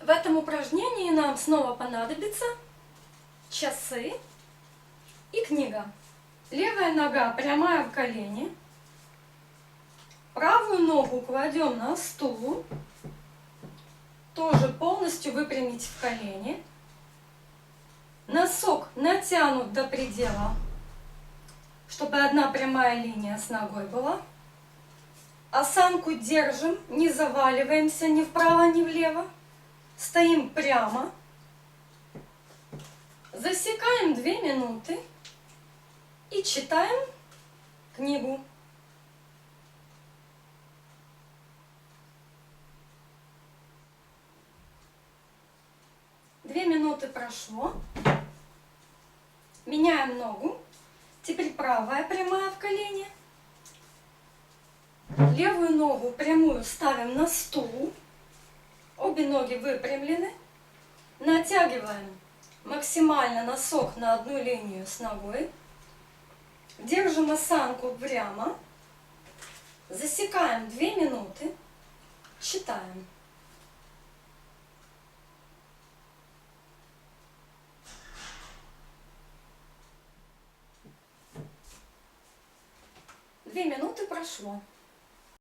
В этом упражнении нам снова понадобится часы и книга. Левая нога прямая в колени. Правую ногу кладем на стул. Тоже полностью выпрямить в колени. Носок натянут до предела, чтобы одна прямая линия с ногой была. Осанку держим, не заваливаемся ни вправо, ни влево. Стоим прямо. Засекаем 2 минуты и читаем книгу. Две минуты прошло. Меняем ногу. Теперь правая прямая в колени. Левую ногу прямую ставим на стул. Обе ноги выпрямлены. Натягиваем максимально носок на одну линию с ногой. Держим осанку прямо. Засекаем 2 минуты. Считаем. Две минуты прошло.